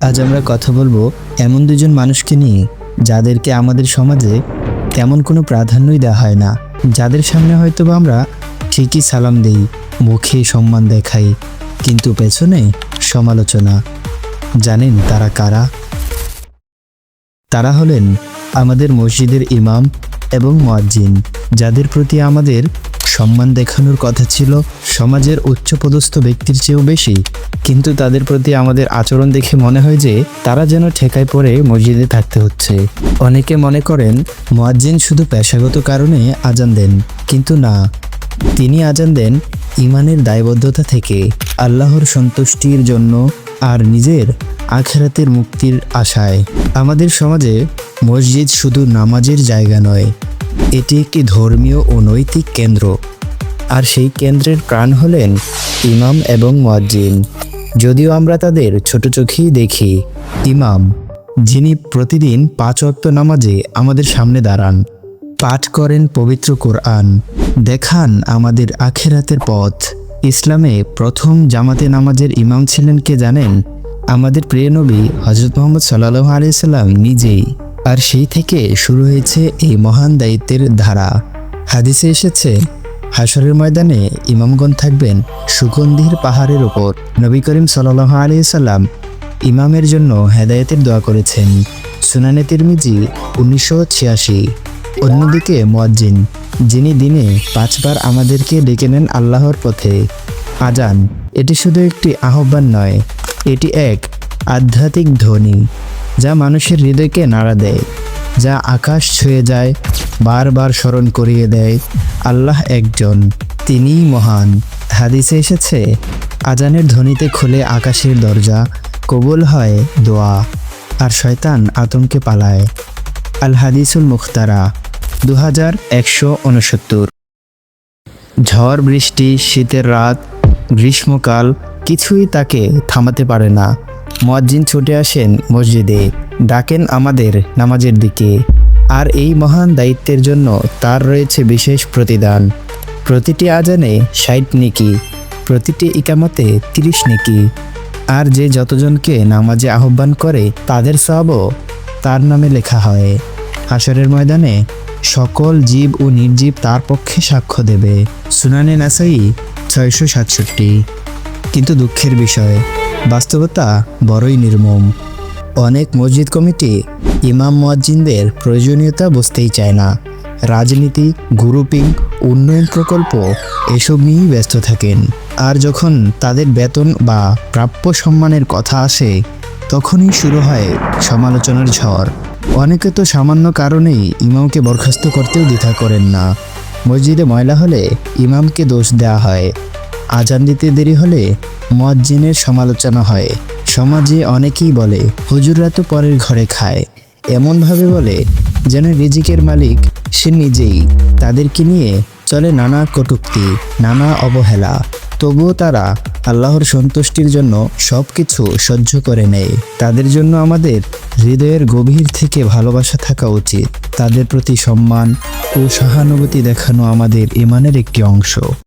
আজ আমরা কথা বলব এমন দুজন মানুষকে নিয়ে, যাদেরকে আমাদের সমাজে তেমন কোনো প্রাধান্যই দেওয়া হয় না, যাদের সামনে হয়তো বা আমরা ঠিকই সালাম দেই, মুখে সম্মান দেখাই, কিন্তু পেছনে সমালোচনা। জানেন তারা কারা? তারা হলেন আমাদের মসজিদের ইমাম এবং মুয়াজ্জিন, যাদের প্রতি আমাদের সম্মান দেখানোর কথা ছিল সমাজের উচ্চপদস্থ ব্যক্তির চেয়েও বেশি। কিন্তু তাদের প্রতি আমাদের আচরণ দেখে মনে হয় যে তারা যেন ঠেকায় পড়ে মসজিদে থাকতে হচ্ছে। অনেকে মনে করেন, মোয়াজ্জিন শুধু পেশাগত কারণে আজান দেন, কিন্তু না। তিনি আজান দেন ইমানের দায়বদ্ধতা থেকে, আল্লাহর সন্তুষ্টির জন্য আর নিজের আখেরাতের মুক্তির আশায়। আমাদের সমাজে মসজিদ শুধু নামাজের জায়গা নয়, এটি একটি ধর্মীয় ও নৈতিক কেন্দ্র। আর সেই কেন্দ্রের প্রাণ হলেন ইমাম এবং মুয়াজ্জিন। যদিও আমরা তাদের ছোট চোখেই দেখি, ইমাম, যিনি প্রতিদিন পাঁচ অক্ত নামাজে আমাদের সামনে দাঁড়ান, পাঠ করেন পবিত্র কোরআন, দেখান আমাদের আখেরাতের পথ। ইসলামে প্রথম জামাতে নামাজের ইমাম ছিলেন কে জানেন? আমাদের প্রিয় নবী হজরত মোহাম্মদ সাল্লাহ আলিয়াল্লাম নিজেই। আর সেই থেকে শুরু হয়েছে এই মহান দায়িত্বের ধারা। হাদিসে এসেছে হাসরের ময়দানে ইমামগণ থাকবেন সুগন্ধির পাহাড়ের ওপর নবী করিম সাল্লাহ আলিয়াল্লাম ইমামের জন্য হেদায়েতের দোয়া করেছেন। সুনানে তিরমিজি উনিশশো ছিয়াশি। অন্যদিকে মুয়াজ্জিন, যিনি দিনে পাঁচবার আমাদেরকে ডেকে নেন আল্লাহর পথে। আজান, এটি শুধু একটি আহ্বান নয়, এটি এক আধ্যাত্মিক ধ্বনি, যা মানুষের হৃদয়কে নাড়া দেয়, যা আকাশ ছুঁয়ে যায় বারবার স্মরণ করিয়ে দেয় আল্লাহ একজন। তিনিই মহান। হাদিসে এসেছে, আজানের ধ্বনিতে খুলে আকাশের দরজা, কবুল হয় দোয়া, আর শয়তান আতঙ্কে পালায়। আল হাদিসুল মুখতারা দু হাজার একশো উনসত্তর। ঝড়, বৃষ্টি, শীতের রাত, গ্রীষ্মকাল, কিছুই তাকে থামাতে পারে না। মুয়াজ্জিন ছুটে আসেন মসজিদে, ডাকেন আমাদের নামাজের দিকে। আর এই মহান দায়িত্বের জন্য তার রয়েছে বিশেষ প্রতিদান। প্রতিটি আজানে ষাট নিকি, প্রতিটি ইকামতে তিরিশ নিকি। আর যে যতজনকে নামাজে আহ্বান করে, তাদের সবও তার নামে লেখা হয়। হাসরের ময়দানে সকল জীব ও নির্জীব তার পক্ষে সাক্ষ্য দেবে। সুনানে নাসাই ছয়শো সাতষট্টি। কিন্তু দুঃখের বিষয়, বাস্তবতা বড়ই নির্মম। অনেক মসজিদ কমিটি ইমাম মুয়াজ্জিনদের প্রয়োজনীয়তা বুঝতেই চায় না। রাজনীতি গ্রুপিং উন্নয়ন প্রকল্প এসব নিয়েই ব্যস্ত থাকেন। আর যখন তাদের বেতন বা প্রাপ্য সম্মানের কথা আসে, তখনই শুরু হয় সমালোচনার ঝড়। অনেকে তো সামান্য কারণেই ইমামকে বরখাস্ত করতেও দ্বিধা করেন না। মসজিদে ময়লা হলে ইমামকে দোষ দেওয়া হয়। আজান দিতে দেরি হলে মুয়াজ্জিনের সমালোচনা হয়। সমাজে অনেকেই বলে, হুজুররা তো পরের ঘরে খায়। এমনভাবে বলে, যেন রিজিকের মালিক সে নিজেই। তাদেরকে নিয়ে চলে নানা কটূক্তি, নানা অবহেলা। তবুও তারা আল্লাহর সন্তুষ্টির জন্য সব কিছু সহ্য করে নেয়। তাদের জন্য আমাদের হৃদয়ের গভীর থেকে ভালোবাসা থাকা উচিত। তাদের প্রতি সম্মান ও সহানুভূতি দেখানো আমাদের ইমানের একটি অংশ।